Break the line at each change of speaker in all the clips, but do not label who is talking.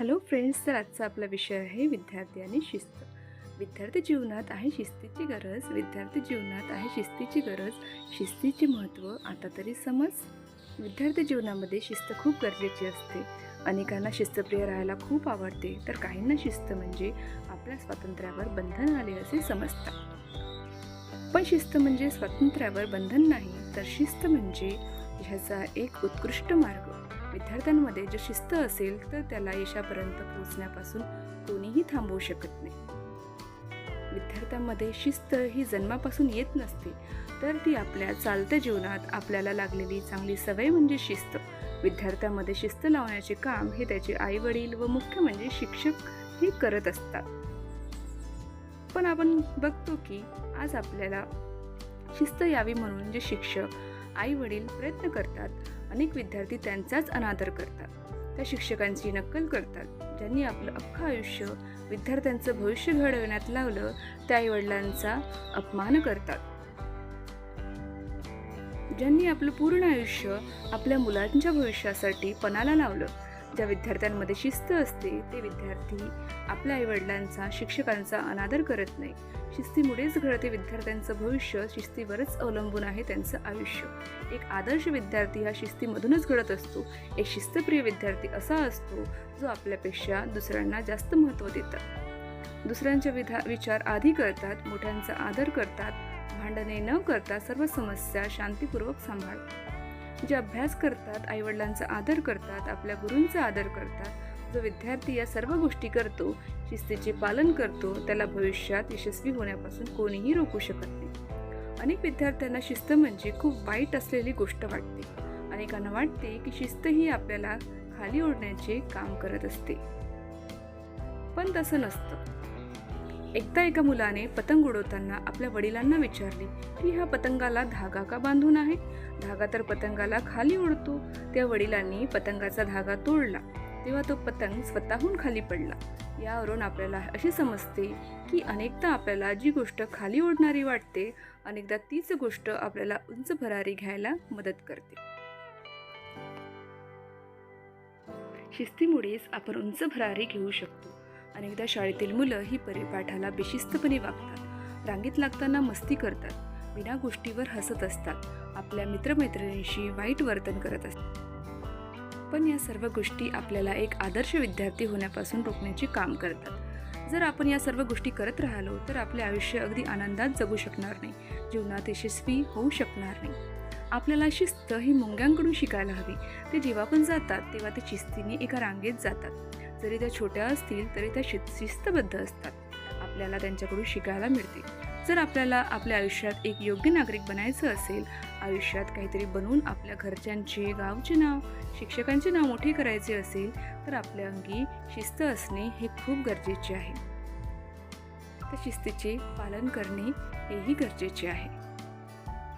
Hello friends तर आजचा आपला विषय आहे विद्यार्थी आणि शिस्त. विद्यार्थी जीवनात आहे शिस्तीची गरज विद्यार्थी जीवनात आहे शिस्तीची गरज. शिस्तीचे महत्त्व आता तरी समज. विद्यार्थी जीवनामध्ये शिस्त खूप गरजेची असते. अनेकांना शिस्तप्रिय राहायला खूप आवडते. तर काहींना शिस्त म्हणजे आपल्या स्वातंत्र्यावर बंधन आले असे समजतात. पण शिस्त म्हणजे स्वातंत्र्यावर बंधन नाही तर शिस्त म्हणजे ह्याचा एक उत्कृष्ट मार्ग. विद्यार्थ्यांमध्ये जर शिस्त असेल तर त्याला यशापर्यंत पोहोचण्यापासून कोणीही थांबवू शकत नाही. विद्यार्थ्यांमध्ये शिस्त ही जन्मापासून येत नसते तर ती आपल्या चालत्या जीवनात आपल्याला लागलेली चांगली सवय म्हणजे शिस्त. विद्यार्थ्यांमध्ये शिस्त लावण्याचे काम हे त्याचे आई वडील व मुख्य म्हणजे शिक्षक हे करत असतात. पण आपण बघतो की आज आपल्याला शिस्त यावी म्हणून जे शिक्षक आई वडील प्रयत्न करतात अनेक विद्यार्थी त्यांचाच अनादर करतात. त्या शिक्षकांची नक्कल करतात. ज्यांनी आपलं अख्खं आयुष्य विद्यार्थ्यांचं भविष्य घडवण्यात लावलं त्या आईवडिलांचा अपमान करतात. ज्यांनी आपलं पूर्ण आयुष्य आपल्या मुलांच्या भविष्यासाठी पणाला लावलं ज्या विद्यार्थ्यांमध्ये शिस्त असते ते विद्यार्थी आपल्या आईवडिलांचा शिक्षकांचा अनादर करत नाही. शिस्तीमुळेच घडते विद्यार्थ्यांचं भविष्य शिस्तीवरच अवलंबून आहे त्यांचं आयुष्य. एक आदर्श विद्यार्थी हा शिस्तीमधूनच घडत असतो. एक शिस्तप्रिय विद्यार्थी असा असतो जो आपल्यापेक्षा दुसऱ्यांना जास्त महत्त्व देतात. दुसऱ्यांच्या विधा विचार आधी करतात मोठ्यांचा आदर करतात भांडणे न करता सर्व समस्या शांतीपूर्वक सांभाळतात. जे अभ्यास करतात आईवडिलांचा आदर करतात आपल्या गुरूंचा आदर करतात जो विद्यार्थी या सर्व गोष्टी करतो शिस्तीचे पालन करतो त्याला भविष्यात यशस्वी होण्यापासून कोणीही रोखू शकत नाही. अनेक विद्यार्थ्यांना शिस्त म्हणजे खूप वाईट असलेली गोष्ट वाटते. अनेकांना वाटते की शिस्त ही आपल्याला खाली ओढण्याचे काम करत असते. पण तसं नसतं. एकदा एका मुलाने पतंग उडवताना आपल्या वडिलांना विचारले की ह्या पतंगाला धागा का बांधून आहे? धागा तर पतंगाला खाली उडतो त्या वडिलांनी पतंगाचा धागा तोडला. तेव्हा तो पतंग स्वतःहून खाली पडला. यावरून आपल्याला असे समजते की अनेकदा आपल्याला जी गोष्ट खाली ओढणारी वाटते अनेकदा तीच गोष्ट आपल्याला उंच भरारी घ्यायला मदत करते. शिस्तीमुळेच आपण उंच भरारी घेऊ शकतो. अनेकदा शाळेतील मुलं ही परिपाठाला बेशिस्तपणे वागतात. रांगेत लागताना मस्ती करतात. बिना गोष्टीवर हसत असतात. आपल्या मित्रमैत्रिणींशी वाईट वर्तन करत असतात. पण या सर्व गोष्टी आपल्याला एक आदर्श विद्यार्थी होण्यापासून रोखण्याचे काम करतात. जर आपण या सर्व गोष्टी करत राहिलो तर आपले आयुष्य अगदी आनंदात जगू शकणार नाही. जीवनात यशस्वी होऊ शकणार नाही. आपल्याला शिस्त ही मुंग्यांकडून शिकायला हवी. ते जेव्हा पण जातात तेव्हा ते शिस्तीने एका रांगेत जातात. जरी त्या छोट्या असतील तरी त्या शिस्त शिस्तबद्ध असतात. आपल्याला त्यांच्याकडून शिकायला मिळते. जर आपल्याला आपल्या आयुष्यात एक योग्य नागरिक बनायचं असेल आयुष्यात काहीतरी बनवून आपल्या घरच्यांचे गावचे नाव शिक्षकांचे नाव मोठे करायचे असेल तर आपल्या अंगी शिस्त असणे हे खूप गरजेचे आहे. त्या शिस्तीचे पालन करणे हेही गरजेचे आहे.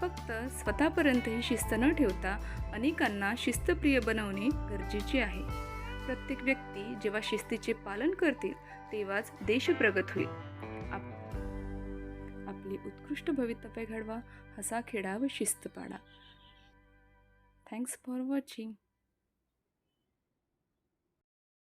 फक्त स्वतःपर्यंत ही शिस्त न ठेवता अनेकांना शिस्तप्रिय बनवणे गरजेचे आहे. प्रत्येक व्यक्ती जेव्हा शिस्तीचे पालन करतील तेव्हाच देश प्रगत होईल. आप आपली उत्कृष्ट भवितव्य घडवा हसा खेळा व शिस्त पाडा. Thanks for watching